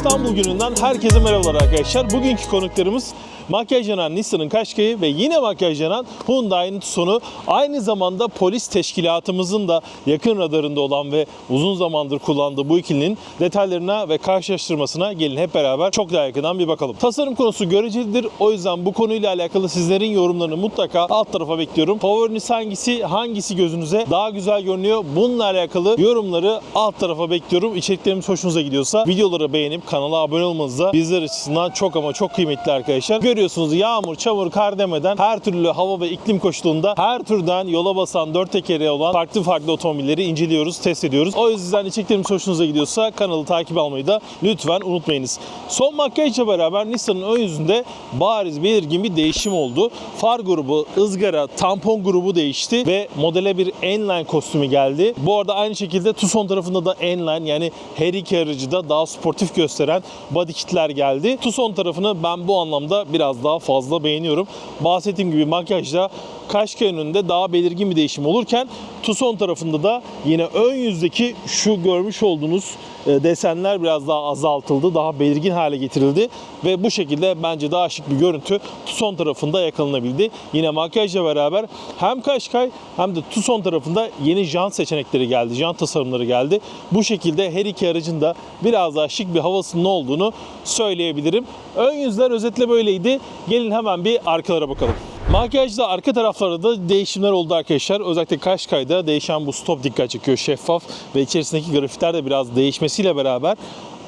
İstanbul gününden herkese merhabalar arkadaşlar. Bugünkü konuklarımız makyajlanan Nissan'ın Qashqai ve yine makyajlanan Hyundai'nin Tucson'u. Aynı zamanda polis teşkilatımızın da yakın radarında olan ve uzun zamandır kullandığı bu ikilinin detaylarına ve karşılaştırmasına gelin hep beraber çok daha yakından bir bakalım. Tasarım konusu görecelidir. O yüzden bu konuyla alakalı sizlerin yorumlarını mutlaka alt tarafa bekliyorum. Favoriniz hangisi, hangisi gözünüze daha güzel görünüyor? Bununla alakalı yorumları alt tarafa bekliyorum. İçeriklerimiz hoşunuza gidiyorsa videoları beğenip kanala abone olmanız da bizler açısından çok ama çok kıymetli arkadaşlar. Görüyorsunuz yağmur, çamur, kar demeden her türlü hava ve iklim koşulunda her türden yola basan dört tekeri olan farklı farklı otomobilleri inceliyoruz, test ediyoruz. O yüzden içeriklerimiz hoşunuza gidiyorsa kanalı takip almayı da lütfen unutmayınız. Son makyajla beraber Nissan'ın ön yüzünde bariz belirgin bir değişim oldu. Far grubu, ızgara, tampon grubu değişti ve modele bir N-Line kostümü geldi. Bu arada aynı şekilde Tucson tarafında da N-Line yani her iki aracı da daha sportif gösteren body kitler geldi. Tucson tarafını ben bu anlamda biraz daha fazla beğeniyorum. Bahsettiğim gibi makyajda Qashqai önünde daha belirgin bir değişim olurken Tucson tarafında da yine ön yüzdeki şu görmüş olduğunuz e, desenler biraz daha azaltıldı, daha belirgin hale getirildi ve bu şekilde bence daha şık bir görüntü Tucson tarafında yakalanabildi. Yine makyajla beraber hem Qashqai hem de Tucson tarafında yeni jant seçenekleri geldi, jant tasarımları geldi. Bu şekilde her iki aracın da biraz daha şık bir havasının olduğunu söyleyebilirim. Ön yüzler özetle böyleydi. Gelin hemen bir arkalara bakalım. Makyajda arka taraflarda da değişimler oldu arkadaşlar. Özellikle Qashqai'da değişen bu stop dikkat çekiyor. Şeffaf ve içerisindeki grafitler de biraz değişmesiyle beraber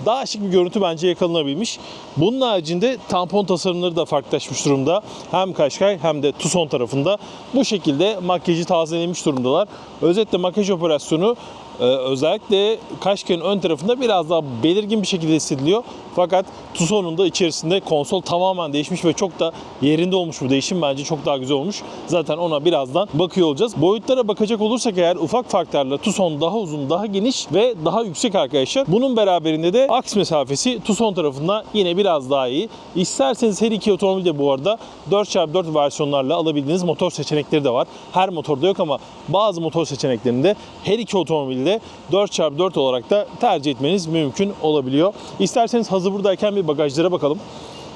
daha şık bir görüntü bence yakalanabilmiş. Bunun haricinde tampon tasarımları da farklılaşmış durumda. Hem Qashqai hem de Tucson tarafında bu şekilde makyajı tazelemiş durumdalar. Özetle makyaj operasyonu ee, özellikle Qashqai'nin ön tarafında biraz daha belirgin bir şekilde hissediliyor. Fakat Tucson'un da içerisinde konsol tamamen değişmiş ve çok da yerinde olmuş bu değişim. Bence çok daha güzel olmuş. Zaten ona birazdan bakıyor olacağız. Boyutlara bakacak olursak eğer ufak farklarla Tucson daha uzun, daha geniş ve daha yüksek arkadaşlar. Bunun beraberinde de aks mesafesi Tucson tarafında yine biraz daha iyi. İsterseniz her iki otomobil de bu arada 4x4 versiyonlarla alabildiğiniz motor seçenekleri de var. Her motorda yok ama bazı motor seçeneklerinde her iki otomobilde 4x4 olarak da tercih etmeniz mümkün olabiliyor. İsterseniz hazır buradayken bir bagajlara bakalım.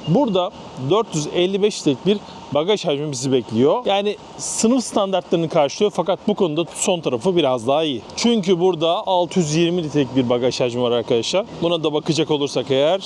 Burada 455 litrelik bir bagaj hacmi bizi bekliyor. Yani sınıf standartlarını karşılıyor fakat bu konuda son tarafı biraz daha iyi. Çünkü burada 620 litrelik bir bagaj hacmi var arkadaşlar. Buna da bakacak olursak eğer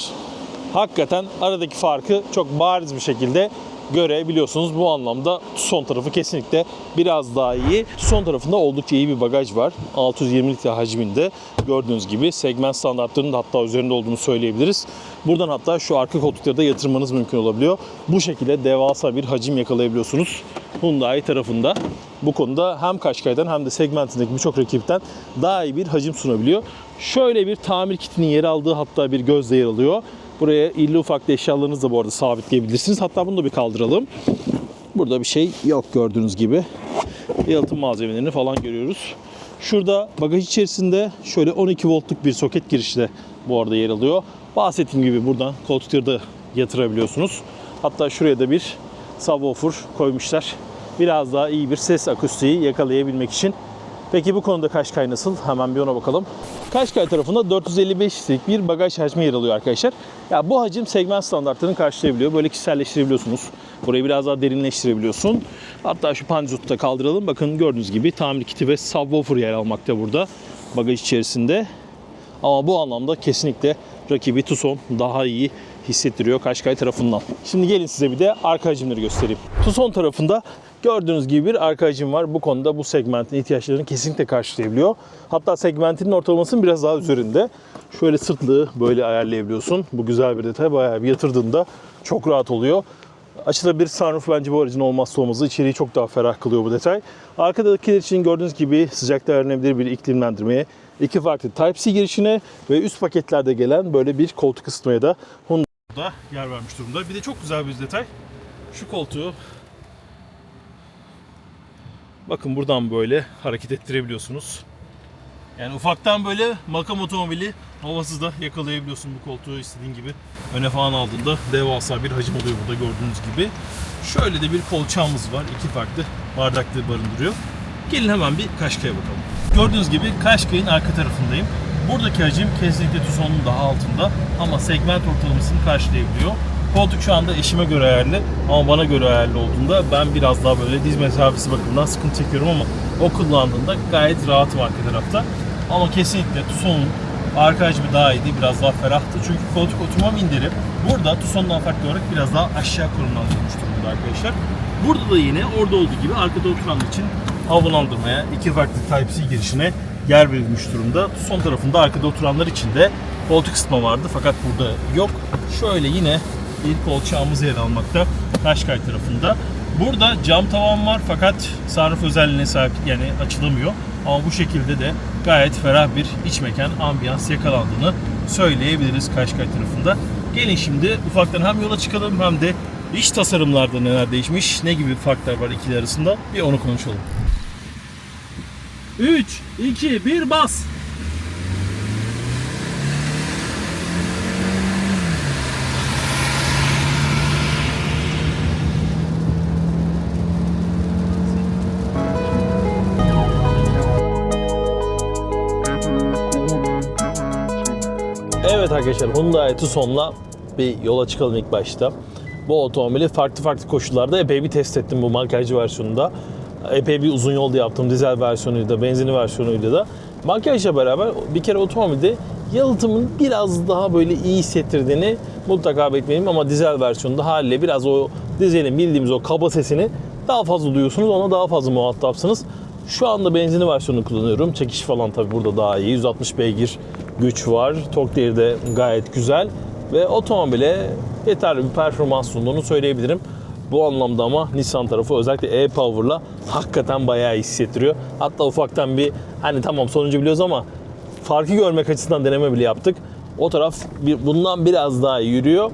hakikaten aradaki farkı çok bariz bir şekilde görebiliyorsunuz. Bu anlamda son tarafı kesinlikle biraz daha iyi. Son tarafında oldukça iyi bir bagaj var. 620 litre hacminde gördüğünüz gibi segment standartlarının da hatta üzerinde olduğunu söyleyebiliriz. Buradan hatta şu arka koltukları da yatırmanız mümkün olabiliyor. Bu şekilde devasa bir hacim yakalayabiliyorsunuz. Hyundai tarafında bu konuda hem Qashqai'den hem de segmentindeki birçok rakipten daha iyi bir hacim sunabiliyor. Şöyle bir tamir kitinin yer aldığı hatta bir gözde yer alıyor. Buraya illi ufaklı eşyalarınızı da bu arada sabitleyebilirsiniz. Hatta bunu da bir kaldıralım. Burada bir şey yok gördüğünüz gibi. Yalıtım malzemelerini falan görüyoruz. Şurada bagaj içerisinde şöyle 12 voltluk bir soket girişi de bu arada yer alıyor. Bahsettiğim gibi buradan koltukları da yatırabiliyorsunuz. Hatta şuraya da bir subwoofer koymuşlar. Biraz daha iyi bir ses akustiği yakalayabilmek için. Peki bu konuda Qashqai nasıl? Hemen bir ona bakalım. Qashqai tarafında 455 litrelik bir bagaj hacmi yer alıyor arkadaşlar. Ya bu hacim segment standartlarını karşılayabiliyor. Böyle kişiselleştirebiliyorsunuz. Burayı biraz daha derinleştirebiliyorsun. Hatta şu panzotu da kaldıralım. Bakın gördüğünüz gibi tamir kiti ve subwoofer yer almakta burada bagaj içerisinde. Ama bu anlamda kesinlikle rakibi Tucson daha iyi hissettiriyor Qashqai tarafından. Şimdi gelin size bir de arka hacimleri göstereyim. Tucson tarafında gördüğünüz gibi bir arka hacim var. Bu konuda bu segmentin ihtiyaçlarını kesinlikle karşılayabiliyor. Hatta segmentinin ortalamasının biraz daha üzerinde. Şöyle sırtlığı böyle ayarlayabiliyorsun. Bu güzel bir detay. Bayağı bir yatırdığında çok rahat oluyor. Açılabilir sunroof bence bu aracın olmazsa olmazı. İçeriği çok daha ferah kılıyor bu detay. Arkadakiler için gördüğünüz gibi sıcakta verilebilir bir iklimlendirmeye, iki farklı Type-C girişine ve üst paketlerde gelen böyle bir koltuk ısıtmaya da Hyundai'da yer vermiş durumda. Bir de çok güzel bir detay. Şu koltuğu bakın buradan böyle hareket ettirebiliyorsunuz. Yani ufaktan böyle makam otomobili havasız da yakalayabiliyorsun bu koltuğu istediğin gibi. Öne falan aldığında devasa bir hacim oluyor burada gördüğünüz gibi. Şöyle de bir kolçağımız var. iki farklı bardaklığı barındırıyor. Gelin hemen bir Qashqai'ye bakalım. Gördüğünüz gibi Qashqai'nin arka tarafındayım. Buradaki hacim kesinlikle Tucson'un daha altında ama segment ortalamasını karşılayabiliyor. Koltuk şu anda eşime göre ayarlı ama bana göre ayarlı olduğunda ben biraz daha böyle diz mesafesi bakımından sıkıntı çekiyorum ama o kullandığında gayet rahatım arka tarafta. Ama kesinlikle Tucson'un arka hacmi daha iyiydi, biraz daha ferahtı. Çünkü koltuk oturma minderi burada Tucson'dan farklı olarak biraz daha aşağı konumlandırılmış durumda arkadaşlar. Burada da yine orada olduğu gibi arkada oturanlar için havalandırmaya, iki farklı Type-C girişine yer verilmiş durumda. Son tarafında arkada oturanlar için de koltuk ısıtma vardı fakat burada yok. Şöyle yine bir kolçağımız yer almakta Kaşkay tarafında. Burada cam tavan var fakat sunroof özelliğine sahip yani açılamıyor. Ama bu şekilde de gayet ferah bir iç mekan ambiyans yakalandığını söyleyebiliriz Kaşkay tarafında. Gelin şimdi ufaktan hem yola çıkalım hem de iç tasarımlarda neler değişmiş, ne gibi farklar var ikili arasında bir onu konuşalım. 3, 2, 1 bas. Evet arkadaşlar Hyundai Tucson'la bir yola çıkalım ilk başta. Bu otomobili farklı farklı koşullarda epey bir test ettim bu makyajlı versiyonunda. Epey bir uzun yolda yaptım dizel versiyonuyla da benzinli versiyonuyla da. Makyajla beraber bir kere otomobilde yalıtımın biraz daha böyle iyi hissettirdiğini mutlaka bekleyin ama dizel versiyonunda haliyle biraz o dizelin bildiğimiz o kaba sesini daha fazla duyuyorsunuz ona daha fazla muhatapsınız. Şu anda benzinli versiyonunu kullanıyorum. Çekiş falan tabii burada daha iyi. 160 beygir güç var. Tork değeri de gayet güzel. Ve otomobile yeterli bir performans sunduğunu söyleyebilirim. Bu anlamda ama Nissan tarafı özellikle e-Power'la hakikaten bayağı hissettiriyor. Hatta ufaktan bir hani tamam sonucu biliyoruz ama farkı görmek açısından deneme bile yaptık. O taraf bundan biraz daha yürüyor.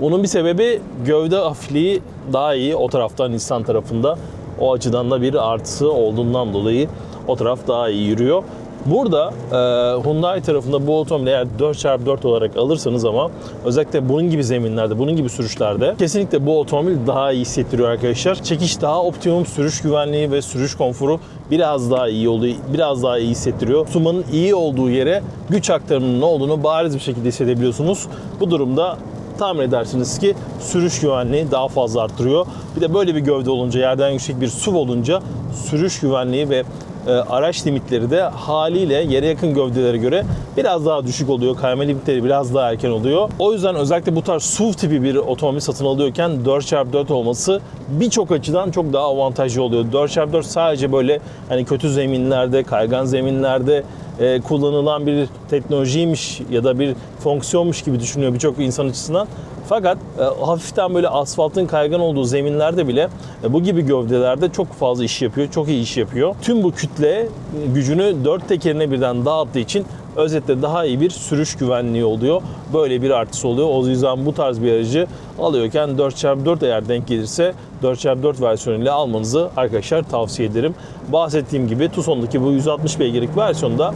Bunun bir sebebi gövde hafifliği daha iyi o taraftan Nissan tarafında. O açıdan da bir artısı olduğundan dolayı o taraf daha iyi yürüyor. Burada e, Hyundai tarafında bu otomobili eğer 4x4 olarak alırsanız ama özellikle bunun gibi zeminlerde, bunun gibi sürüşlerde kesinlikle bu otomobil daha iyi hissettiriyor arkadaşlar. Çekiş daha optimum, sürüş güvenliği ve sürüş konforu biraz daha iyi oluyor, biraz daha iyi hissettiriyor. Tumanın iyi olduğu yere güç aktarımının ne olduğunu bariz bir şekilde hissedebiliyorsunuz. Bu durumda tahmin edersiniz ki sürüş güvenliği daha fazla arttırıyor. Bir de böyle bir gövde olunca, yerden yüksek bir SUV olunca sürüş güvenliği ve araç limitleri de haliyle yere yakın gövdelere göre biraz daha düşük oluyor. Kayma limitleri biraz daha erken oluyor. O yüzden özellikle bu tarz SUV tipi bir otomobil satın alıyorken 4x4 olması birçok açıdan çok daha avantajlı oluyor. 4x4 sadece böyle hani kötü zeminlerde, kaygan zeminlerde e, kullanılan bir teknolojiymiş ya da bir fonksiyonmuş gibi düşünüyor birçok insan açısından. Fakat e, hafiften böyle asfaltın kaygan olduğu zeminlerde bile e, bu gibi gövdelerde çok fazla iş yapıyor, çok iyi iş yapıyor. Tüm bu kütle gücünü dört tekerine birden dağıttığı için özetle daha iyi bir sürüş güvenliği oluyor. Böyle bir artısı oluyor. O yüzden bu tarz bir aracı alıyorken 4x4 eğer denk gelirse 4x4 versiyonuyla almanızı arkadaşlar tavsiye ederim. Bahsettiğim gibi Tucson'daki bu 160 beygirlik versiyonda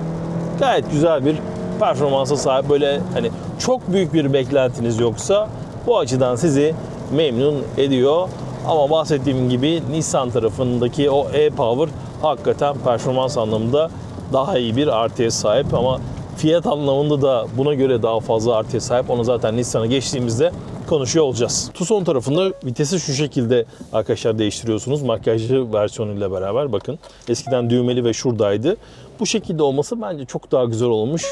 gayet güzel bir performansa sahip. Böyle hani çok büyük bir beklentiniz yoksa bu açıdan sizi memnun ediyor. Ama bahsettiğim gibi Nissan tarafındaki o e-Power hakikaten performans anlamında daha iyi bir artıya sahip ama fiyat anlamında da buna göre daha fazla artıya sahip. Onu zaten Nissan'a geçtiğimizde konuşuyor olacağız. Tucson tarafında vitesi şu şekilde arkadaşlar değiştiriyorsunuz. Makyajlı versiyonuyla beraber bakın. Eskiden düğmeli ve şuradaydı. Bu şekilde olması bence çok daha güzel olmuş.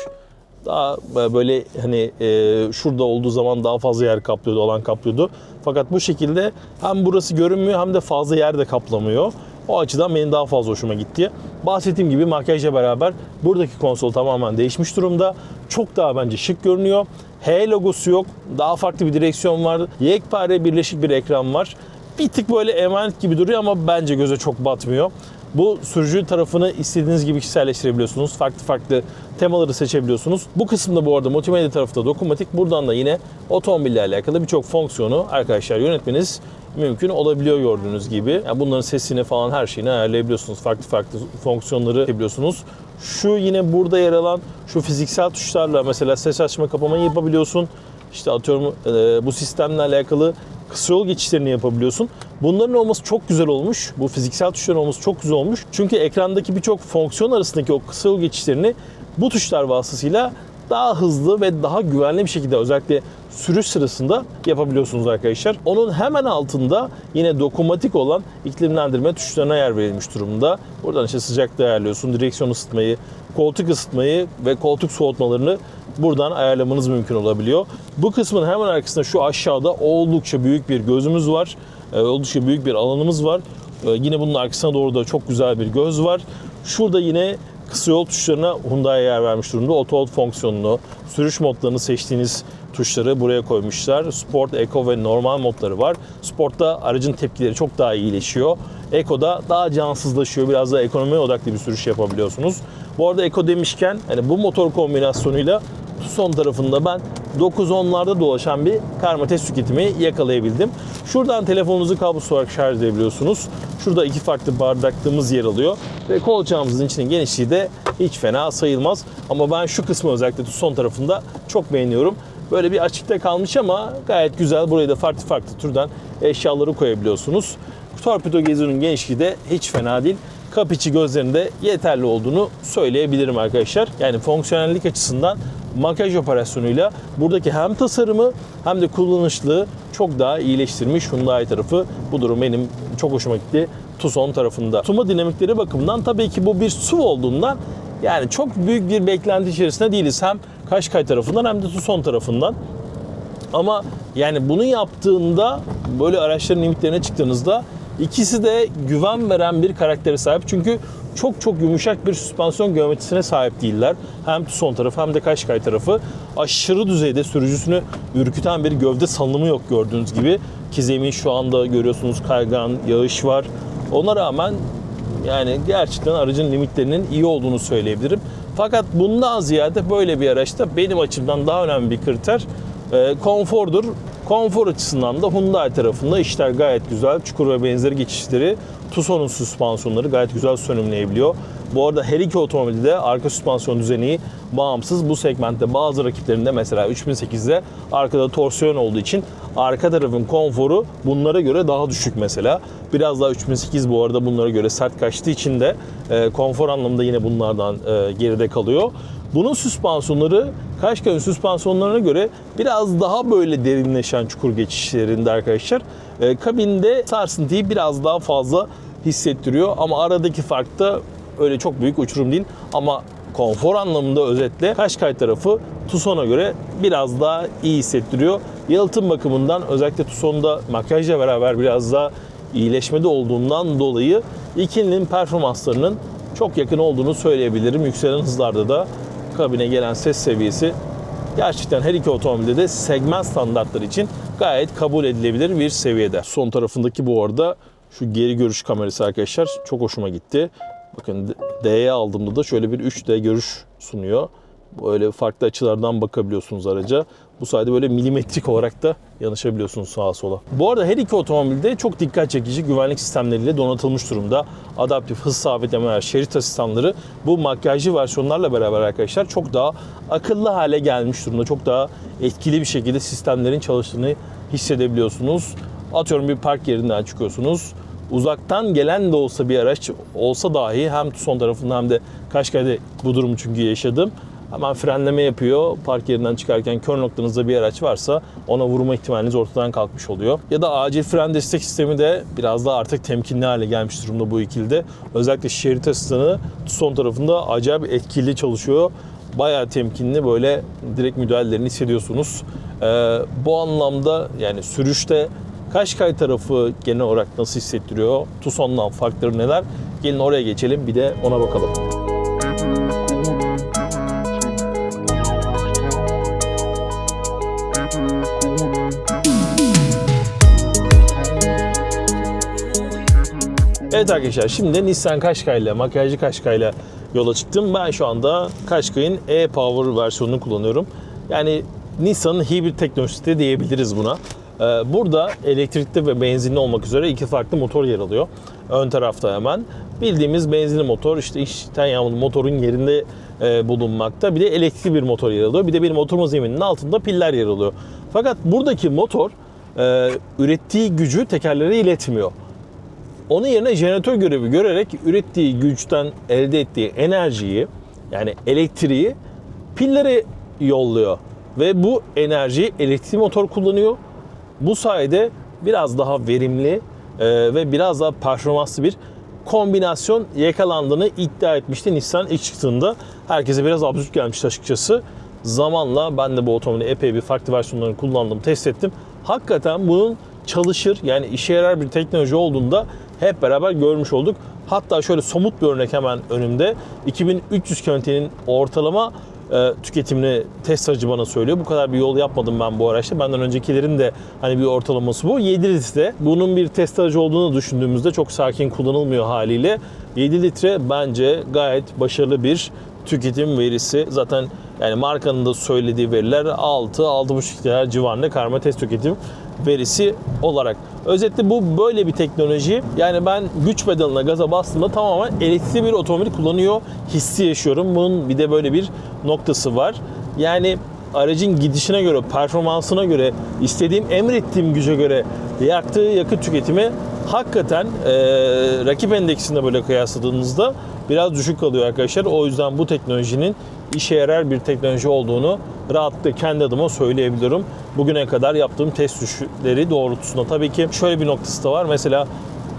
Daha böyle hani e, şurada olduğu zaman daha fazla yer kaplıyordu, alan kaplıyordu. Fakat bu şekilde hem burası görünmüyor hem de fazla yer de kaplamıyor. O açıdan benim daha fazla hoşuma gitti. Bahsettiğim gibi makyajla beraber buradaki konsol tamamen değişmiş durumda. Çok daha bence şık görünüyor. H logosu yok. Daha farklı bir direksiyon var. Yekpare birleşik bir ekran var. Bir tık böyle emanet gibi duruyor ama bence göze çok batmıyor. Bu sürücü tarafını istediğiniz gibi kişiselleştirebiliyorsunuz. Farklı farklı temaları seçebiliyorsunuz. Bu kısımda bu arada multimedya tarafı da dokunmatik. Buradan da yine otomobille alakalı birçok fonksiyonu arkadaşlar yönetmeniz mümkün olabiliyor gördüğünüz gibi. Yani bunların sesini falan her şeyini ayarlayabiliyorsunuz. Farklı farklı fonksiyonları yapabiliyorsunuz. Şu yine burada yer alan şu fiziksel tuşlarla mesela ses açma kapamayı yapabiliyorsun. İşte atıyorum e, bu sistemle alakalı kısa yol geçişlerini yapabiliyorsun. Bunların olması çok güzel olmuş. Bu fiziksel tuşların olması çok güzel olmuş. Çünkü ekrandaki birçok fonksiyon arasındaki o kısa yol geçişlerini bu tuşlar vasıtasıyla daha hızlı ve daha güvenli bir şekilde özellikle sürüş sırasında yapabiliyorsunuz arkadaşlar. Onun hemen altında yine dokunmatik olan iklimlendirme tuşlarına yer verilmiş durumda. Buradan işte sıcaklığı ayarlıyorsun, direksiyon ısıtmayı, koltuk ısıtmayı ve koltuk soğutmalarını buradan ayarlamanız mümkün olabiliyor. Bu kısmın hemen arkasında şu aşağıda oldukça büyük bir gözümüz var. Ee, oldukça büyük bir alanımız var. Ee, yine bunun arkasına doğru da çok güzel bir göz var. Şurada yine kısa yol tuşlarına Hyundai yer vermiş durumda. Auto hold fonksiyonunu, sürüş modlarını seçtiğiniz tuşları buraya koymuşlar. Sport, Eco ve normal modları var. Sport'ta aracın tepkileri çok daha iyileşiyor. Eco'da daha cansızlaşıyor. Biraz daha ekonomiye odaklı bir sürüş yapabiliyorsunuz. Bu arada Eco demişken hani bu motor kombinasyonuyla son tarafında ben 9-10'larda dolaşan bir karma test tüketimi yakalayabildim. Şuradan telefonunuzu kablosuz olarak şarj edebiliyorsunuz. Şurada iki farklı bardaklığımız yer alıyor. Ve kolçağımızın içinin genişliği de hiç fena sayılmaz. Ama ben şu kısmı özellikle son tarafında çok beğeniyorum. Böyle bir açıkta kalmış ama gayet güzel. Buraya da farklı farklı türden eşyaları koyabiliyorsunuz. Torpido gezinin genişliği de hiç fena değil kap içi gözlerinde yeterli olduğunu söyleyebilirim arkadaşlar. Yani fonksiyonellik açısından makyaj operasyonuyla buradaki hem tasarımı hem de kullanışlılığı çok daha iyileştirmiş Hyundai tarafı. Bu durum benim çok hoşuma gitti Tucson tarafında. Tutma dinamikleri bakımından tabii ki bu bir SUV olduğundan yani çok büyük bir beklenti içerisinde değiliz. Hem Kaşkay tarafından hem de Tucson tarafından. Ama yani bunu yaptığında böyle araçların limitlerine çıktığınızda ikisi de güven veren bir karaktere sahip. Çünkü çok çok yumuşak bir süspansiyon geometrisine sahip değiller. Hem Tucson tarafı hem de Kaşkay tarafı aşırı düzeyde sürücüsünü ürküten bir gövde salınımı yok gördüğünüz gibi. Ki zemin şu anda görüyorsunuz kaygan, yağış var. Ona rağmen yani gerçekten aracın limitlerinin iyi olduğunu söyleyebilirim. Fakat bundan ziyade böyle bir araçta benim açımdan daha önemli bir kriter e, konfordur. Konfor açısından da Hyundai tarafında işler gayet güzel. Çukur ve benzeri geçişleri, Tucson'un süspansiyonları gayet güzel sönümleyebiliyor. Bu arada her iki otomobilde de arka süspansiyon düzeni bağımsız. Bu segmentte bazı rakiplerinde mesela 3008'de arkada torsiyon olduğu için arka tarafın konforu bunlara göre daha düşük mesela. Biraz daha 3008 bu arada bunlara göre sert kaçtığı için de e, konfor anlamında yine bunlardan e, geride kalıyor. Bunun süspansiyonları Kaşkay'ın süspansiyonlarına göre biraz daha böyle derinleşen çukur geçişlerinde arkadaşlar. E, kabinde sarsıntıyı biraz daha fazla hissettiriyor ama aradaki fark da öyle çok büyük uçurum değil. Ama konfor anlamında özetle Kaşkay tarafı Tucson'a göre biraz daha iyi hissettiriyor. Yalıtım bakımından özellikle Tucson'da makyajla beraber biraz daha iyileşmede olduğundan dolayı ikilinin performanslarının çok yakın olduğunu söyleyebilirim. Yükselen hızlarda da kabine gelen ses seviyesi gerçekten her iki otomobilde de segment standartları için gayet kabul edilebilir bir seviyede. Son tarafındaki bu arada şu geri görüş kamerası arkadaşlar çok hoşuma gitti. Bakın D'ye aldığımda da şöyle bir 3D görüş sunuyor. Böyle farklı açılardan bakabiliyorsunuz araca. Bu sayede böyle milimetrik olarak da yanaşabiliyorsunuz sağa sola. Bu arada her iki otomobilde çok dikkat çekici güvenlik sistemleriyle donatılmış durumda. Adaptif hız sabitlemeler, şerit asistanları bu makyajlı versiyonlarla beraber arkadaşlar çok daha akıllı hale gelmiş durumda. Çok daha etkili bir şekilde sistemlerin çalıştığını hissedebiliyorsunuz. Atıyorum bir park yerinden çıkıyorsunuz uzaktan gelen de olsa bir araç olsa dahi hem Tucson tarafında hem de Kaşkay'da bu durumu çünkü yaşadım. Hemen frenleme yapıyor. Park yerinden çıkarken kör noktanızda bir araç varsa ona vurma ihtimaliniz ortadan kalkmış oluyor. Ya da acil fren destek sistemi de biraz daha artık temkinli hale gelmiş durumda bu ikilide. Özellikle şerit asistanı Tucson tarafında acayip etkili çalışıyor. Bayağı temkinli böyle direkt müdahalelerini hissediyorsunuz. Ee, bu anlamda yani sürüşte Kaşkay tarafı genel olarak nasıl hissettiriyor? Tucson'dan farkları neler? Gelin oraya geçelim bir de ona bakalım. Evet arkadaşlar şimdi Nissan Qashqai ile makyajlı Qashqai ile yola çıktım. Ben şu anda Qashqai'nin e-Power versiyonunu kullanıyorum. Yani Nissan'ın hibrit teknolojisi de diyebiliriz buna. Ee, Burada elektrikli ve benzinli olmak üzere iki farklı motor yer alıyor. Ön tarafta hemen. Bildiğimiz benzinli motor işte işten yanmalı motorun yerinde e, bulunmakta. Bir de elektrikli bir motor yer alıyor. Bir de benim oturma zemininin altında piller yer alıyor. Fakat buradaki motor e, ürettiği gücü tekerlere iletmiyor. Onun yerine jeneratör görevi görerek ürettiği güçten elde ettiği enerjiyi Yani elektriği pillere yolluyor ve bu enerji elektrikli motor kullanıyor. Bu sayede biraz daha verimli e, ve biraz daha performanslı bir kombinasyon yakalandığını iddia etmişti Nissan ilk çıktığında. Herkese biraz absürt gelmişti açıkçası. Zamanla ben de bu otomobili epey bir farklı versiyonlarını kullandım, test ettim. Hakikaten bunun çalışır yani işe yarar bir teknoloji olduğunda hep beraber görmüş olduk. Hatta şöyle somut bir örnek hemen önümde. 2300 kilometrenin ortalama e, tüketimini test aracı bana söylüyor. Bu kadar bir yol yapmadım ben bu araçta. Benden öncekilerin de hani bir ortalaması bu. 7 litre. Bunun bir test aracı olduğunu düşündüğümüzde çok sakin kullanılmıyor haliyle. 7 litre bence gayet başarılı bir tüketim verisi. Zaten yani markanın da söylediği veriler 6-6,5 litre civarında karma test tüketim verisi olarak. Özetle bu böyle bir teknoloji. Yani ben güç pedalına gaza bastığımda tamamen elektrikli bir otomobil kullanıyor hissi yaşıyorum. Bunun bir de böyle bir noktası var. Yani aracın gidişine göre, performansına göre, istediğim, emrettiğim güce göre yaktığı yakıt tüketimi hakikaten e, rakip endeksinde böyle kıyasladığınızda biraz düşük kalıyor arkadaşlar. O yüzden bu teknolojinin işe yarar bir teknoloji olduğunu rahatlıkla kendi adıma söyleyebilirim. Bugüne kadar yaptığım test sürüşleri doğrultusunda. Tabii ki şöyle bir noktası da var. Mesela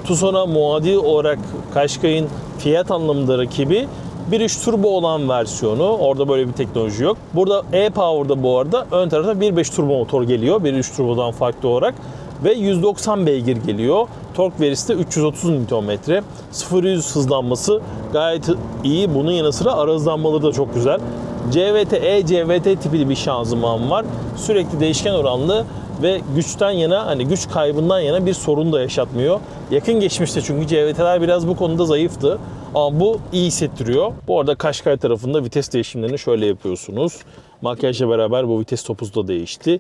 Tucson'a muadil olarak Qashqai'nin fiyat anlamında rakibi 1.3 turbo olan versiyonu. Orada böyle bir teknoloji yok. Burada e-Power'da bu arada ön tarafta 1.5 turbo motor geliyor. 1.3 turbodan farklı olarak ve 190 beygir geliyor. Tork verisi de 330 Nm. 0-100 hızlanması gayet iyi. Bunun yanı sıra ara hızlanmaları da çok güzel. CVT, e-CVT tipi bir şanzıman var. Sürekli değişken oranlı ve güçten yana hani güç kaybından yana bir sorun da yaşatmıyor. Yakın geçmişte çünkü CVT'ler biraz bu konuda zayıftı. Ama bu iyi hissettiriyor. Bu arada Kaşkay tarafında vites değişimlerini şöyle yapıyorsunuz. Makyajla beraber bu vites topuzu da değişti.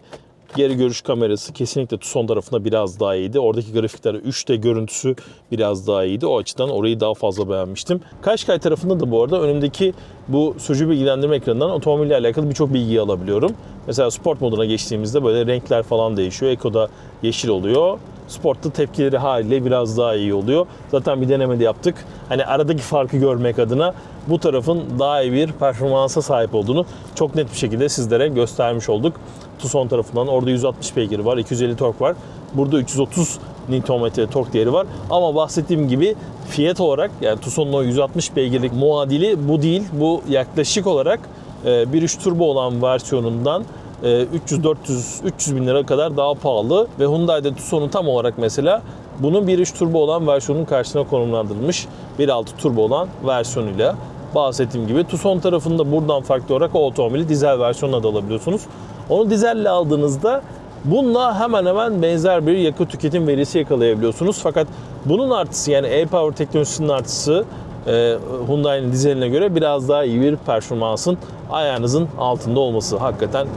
Geri görüş kamerası kesinlikle Tucson tarafında biraz daha iyiydi. Oradaki grafikler 3D görüntüsü biraz daha iyiydi. O açıdan orayı daha fazla beğenmiştim. Kaşkay tarafında da bu arada önümdeki bu sürücü bilgilendirme ekranından otomobille alakalı birçok bilgiyi alabiliyorum. Mesela sport moduna geçtiğimizde böyle renkler falan değişiyor. Eko'da yeşil oluyor. Sportta tepkileri haliyle biraz daha iyi oluyor. Zaten bir denemede yaptık. Hani aradaki farkı görmek adına bu tarafın daha iyi bir performansa sahip olduğunu çok net bir şekilde sizlere göstermiş olduk. Tucson tarafından orada 160 beygir var, 250 tork var. Burada 330 Nm tork değeri var. Ama bahsettiğim gibi fiyat olarak yani Tucson'un o 160 beygirlik muadili bu değil. Bu yaklaşık olarak e, 1.3 turbo olan versiyonundan 300-400 300 bin lira kadar daha pahalı ve Hyundai'de Tucson'un tam olarak mesela bunun 1.3 turbo olan versiyonun karşısına konumlandırılmış 1.6 turbo olan versiyonuyla bahsettiğim gibi Tucson tarafında buradan farklı olarak o otomobili dizel versiyonla da alabiliyorsunuz. Onu dizelle aldığınızda bununla hemen hemen benzer bir yakıt tüketim verisi yakalayabiliyorsunuz. Fakat bunun artısı yani e-Power teknolojisinin artısı e, Hyundai'nin dizeline göre biraz daha iyi bir performansın ayağınızın altında olması hakikaten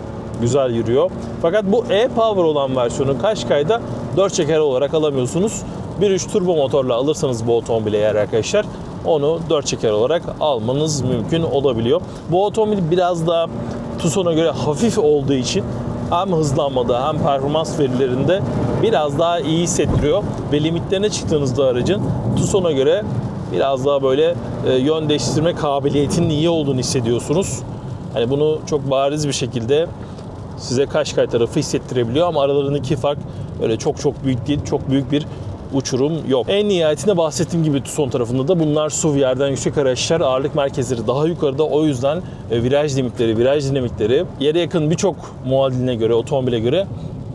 güzel yürüyor. Fakat bu e-Power olan versiyonu Qashqai'da 4 çeker olarak alamıyorsunuz. 1.3 turbo motorla alırsanız bu otomobili eğer arkadaşlar onu 4 çeker olarak almanız mümkün olabiliyor. Bu otomobil biraz daha Tucson'a göre hafif olduğu için hem hızlanmada hem performans verilerinde biraz daha iyi hissettiriyor ve limitlerine çıktığınızda aracın Tucson'a göre biraz daha böyle e, yön değiştirme kabiliyetinin iyi olduğunu hissediyorsunuz. Hani bunu çok bariz bir şekilde size Kaşkay tarafı hissettirebiliyor ama aralarındaki fark öyle çok çok büyük değil. Çok büyük bir uçurum yok. En nihayetinde bahsettiğim gibi Tucson tarafında da bunlar SUV yerden yüksek araçlar ağırlık merkezleri daha yukarıda o yüzden e, viraj limitleri, viraj dinamikleri yere yakın birçok muadiline göre, otomobile göre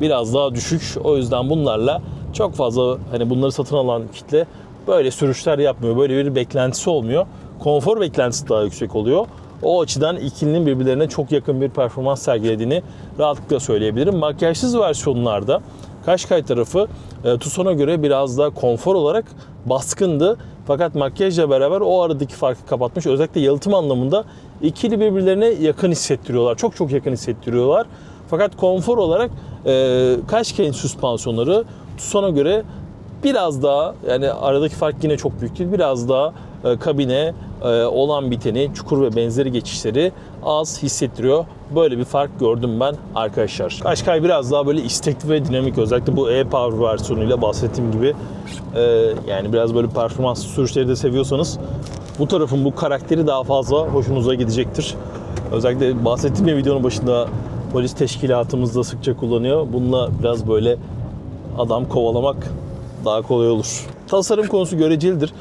biraz daha düşük. O yüzden bunlarla çok fazla hani bunları satın alan kitle böyle sürüşler yapmıyor. Böyle bir beklentisi olmuyor. Konfor beklentisi daha yüksek oluyor. O açıdan ikilinin birbirlerine çok yakın bir performans sergilediğini rahatlıkla söyleyebilirim. Makyajsız versiyonlarda Kaşkay tarafı e, Tucson'a göre biraz daha konfor olarak baskındı. Fakat makyajla beraber o aradaki farkı kapatmış. Özellikle yalıtım anlamında ikili birbirlerine yakın hissettiriyorlar. Çok çok yakın hissettiriyorlar. Fakat konfor olarak e, Qashqai'nin süspansiyonları Tucson'a göre biraz daha yani aradaki fark yine çok büyük değil. Biraz daha e, kabine olan biteni, çukur ve benzeri geçişleri az hissettiriyor. Böyle bir fark gördüm ben arkadaşlar. Qashqai biraz daha böyle istekli ve dinamik özellikle bu e-Power versiyonuyla bahsettiğim gibi e, yani biraz böyle performans sürüşleri de seviyorsanız bu tarafın bu karakteri daha fazla hoşunuza gidecektir. Özellikle bahsettiğim ya videonun başında polis teşkilatımızda sıkça kullanıyor. Bununla biraz böyle adam kovalamak daha kolay olur. Tasarım konusu görecelidir.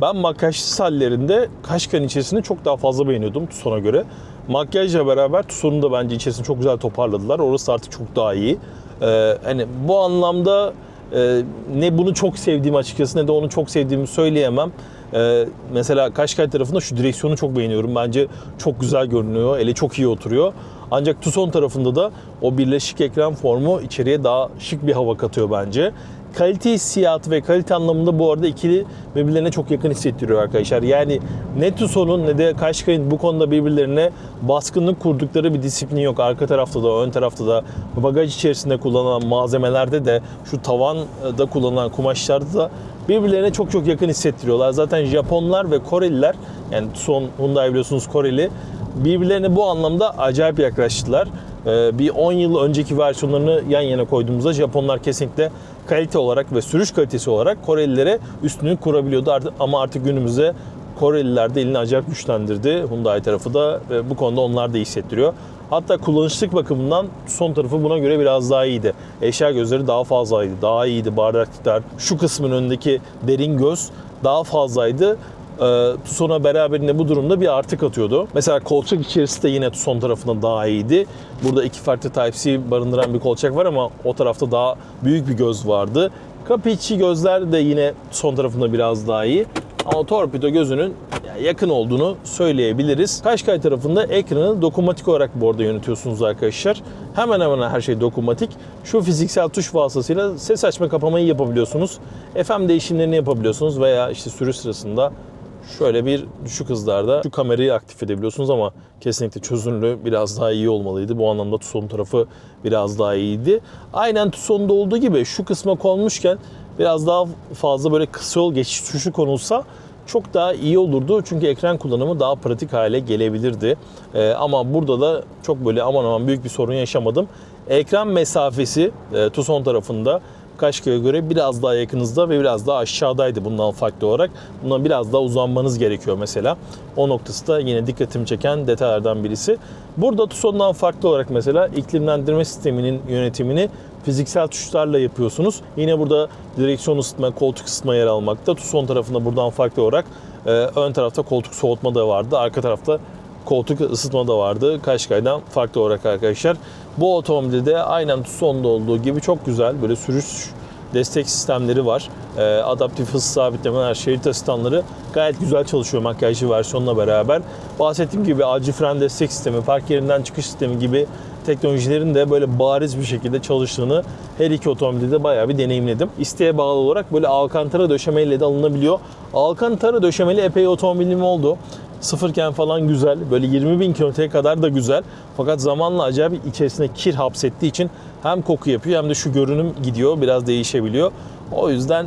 Ben makyajsız hallerinde Kaşkan içerisini çok daha fazla beğeniyordum Tucson'a göre. Makyajla beraber Tucson'un da bence içerisini çok güzel toparladılar. Orası artık çok daha iyi. Ee, hani bu anlamda e, ne bunu çok sevdiğim açıkçası ne de onu çok sevdiğimi söyleyemem. Ee, mesela Kaşkay tarafında şu direksiyonu çok beğeniyorum. Bence çok güzel görünüyor. Ele çok iyi oturuyor. Ancak Tucson tarafında da o birleşik ekran formu içeriye daha şık bir hava katıyor bence. Kalite hissiyatı ve kalite anlamında bu arada ikili birbirlerine çok yakın hissettiriyor arkadaşlar. Yani ne Tucson'un ne de Qashqai'nin bu konuda birbirlerine baskınlık kurdukları bir disiplin yok. Arka tarafta da ön tarafta da bagaj içerisinde kullanılan malzemelerde de şu tavanda kullanılan kumaşlarda da birbirlerine çok çok yakın hissettiriyorlar. Zaten Japonlar ve Koreliler yani Tucson Hyundai biliyorsunuz Koreli birbirlerine bu anlamda acayip yaklaştılar. Ee, bir 10 yıl önceki versiyonlarını yan yana koyduğumuzda Japonlar kesinlikle kalite olarak ve sürüş kalitesi olarak Korelilere üstünlük kurabiliyordu. Ama artık günümüzde Koreliler de elini acayip güçlendirdi. Hyundai tarafı da ve bu konuda onlar da hissettiriyor. Hatta kullanışlık bakımından son tarafı buna göre biraz daha iyiydi. Eşya gözleri daha fazlaydı, daha iyiydi bardaklıklar. Şu kısmın önündeki derin göz daha fazlaydı. Ee, Tucson'a beraberinde bu durumda bir artı katıyordu. Mesela kolçak içerisi de yine Tucson tarafından daha iyiydi. Burada iki farklı Type-C barındıran bir kolçak var ama o tarafta daha büyük bir göz vardı. Kapı içi gözler de yine son tarafında biraz daha iyi. Ama torpido gözünün yakın olduğunu söyleyebiliriz. Kaşkay tarafında ekranı dokunmatik olarak bu arada yönetiyorsunuz arkadaşlar. Hemen hemen her şey dokunmatik. Şu fiziksel tuş vasıtasıyla ses açma kapamayı yapabiliyorsunuz. FM değişimlerini yapabiliyorsunuz veya işte sürüş sırasında şöyle bir düşük hızlarda şu kamerayı aktif edebiliyorsunuz ama kesinlikle çözünürlüğü biraz daha iyi olmalıydı. Bu anlamda Tucson tarafı biraz daha iyiydi. Aynen Tucson'da olduğu gibi şu kısma konmuşken biraz daha fazla böyle kısa yol geçiş tuşu konulsa çok daha iyi olurdu. Çünkü ekran kullanımı daha pratik hale gelebilirdi. Ee, ama burada da çok böyle aman aman büyük bir sorun yaşamadım. Ekran mesafesi e, Tucson tarafında Kaşkay'a göre biraz daha yakınızda ve biraz daha aşağıdaydı bundan farklı olarak. Bundan biraz daha uzanmanız gerekiyor mesela. O noktası da yine dikkatimi çeken detaylardan birisi. Burada Tucson'dan farklı olarak mesela iklimlendirme sisteminin yönetimini fiziksel tuşlarla yapıyorsunuz. Yine burada direksiyon ısıtma, koltuk ısıtma yer almakta. Tucson tarafında buradan farklı olarak e, ön tarafta koltuk soğutma da vardı. Arka tarafta koltuk ısıtma da vardı. Kaşkay'dan farklı olarak arkadaşlar. Bu otomobilde de aynen Tucson'da olduğu gibi çok güzel böyle sürüş destek sistemleri var. Ee, adaptif hız sabitlemeler, şerit asistanları gayet güzel çalışıyor makyajlı versiyonla beraber. Bahsettiğim gibi acil fren destek sistemi, park yerinden çıkış sistemi gibi teknolojilerin de böyle bariz bir şekilde çalıştığını her iki otomobilde de bayağı bir deneyimledim. İsteğe bağlı olarak böyle alkantara döşemeyle de alınabiliyor. Alkantara döşemeli epey otomobilim oldu. Sıfırken falan güzel. Böyle 20 bin kilometreye kadar da güzel. Fakat zamanla acayip içerisine kir hapsettiği için hem koku yapıyor hem de şu görünüm gidiyor. Biraz değişebiliyor. O yüzden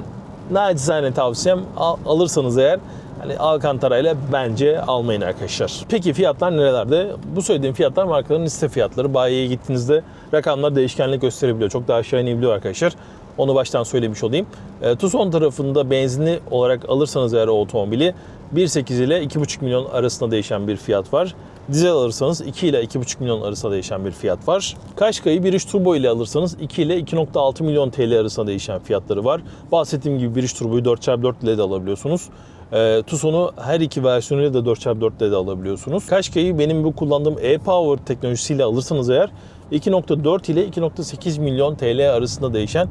naçizane tavsiyem al- alırsanız eğer hani Alcantara ile bence almayın arkadaşlar. Peki fiyatlar nerelerde? Bu söylediğim fiyatlar markaların liste fiyatları. Bayiye gittiğinizde rakamlar değişkenlik gösterebiliyor. Çok daha aşağı inebiliyor arkadaşlar. Onu baştan söylemiş olayım. E, Tucson tarafında benzinli olarak alırsanız eğer o otomobili 1.8 ile 2.5 milyon arasında değişen bir fiyat var. Dizel alırsanız 2 ile 2.5 milyon arasında değişen bir fiyat var. Kaşkay'ı 1.3 turbo ile alırsanız 2 ile 2.6 milyon TL arasında değişen fiyatları var. Bahsettiğim gibi 1.3 turboyu 4x4 ile de alabiliyorsunuz. E, Tucson'u her iki versiyonuyla da 4x4 ile de alabiliyorsunuz. Kaşkay'ı benim bu kullandığım e-Power teknolojisiyle alırsanız eğer 2.4 ile 2.8 milyon TL arasında değişen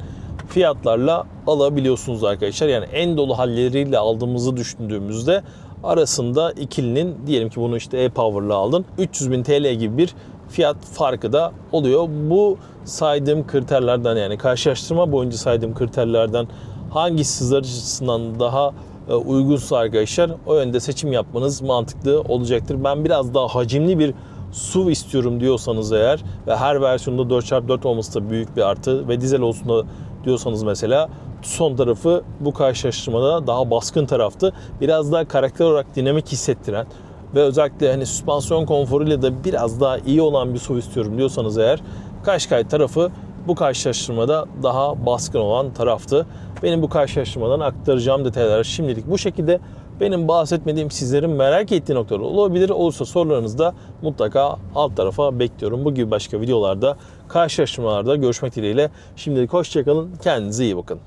fiyatlarla alabiliyorsunuz arkadaşlar. Yani en dolu halleriyle aldığımızı düşündüğümüzde arasında ikilinin diyelim ki bunu işte e-Power'la aldın 300 bin TL gibi bir fiyat farkı da oluyor. Bu saydığım kriterlerden yani karşılaştırma boyunca saydığım kriterlerden hangisi sizler açısından daha e, uygunsa arkadaşlar o yönde seçim yapmanız mantıklı olacaktır. Ben biraz daha hacimli bir SUV istiyorum diyorsanız eğer ve her versiyonda 4x4 olması da büyük bir artı ve dizel olsun da diyorsanız mesela son tarafı bu karşılaştırmada daha baskın taraftı. Biraz daha karakter olarak dinamik hissettiren ve özellikle hani süspansiyon konforuyla da biraz daha iyi olan bir SUV istiyorum diyorsanız eğer Qashqai tarafı bu karşılaştırmada daha baskın olan taraftı. Benim bu karşılaştırmadan aktaracağım detaylar şimdilik bu şekilde. benim bahsetmediğim sizlerin merak ettiği noktalar olabilir. Olursa sorularınızı da mutlaka alt tarafa bekliyorum. Bu gibi başka videolarda, karşılaştırmalarda görüşmek dileğiyle. Şimdilik hoşçakalın. Kendinize iyi bakın.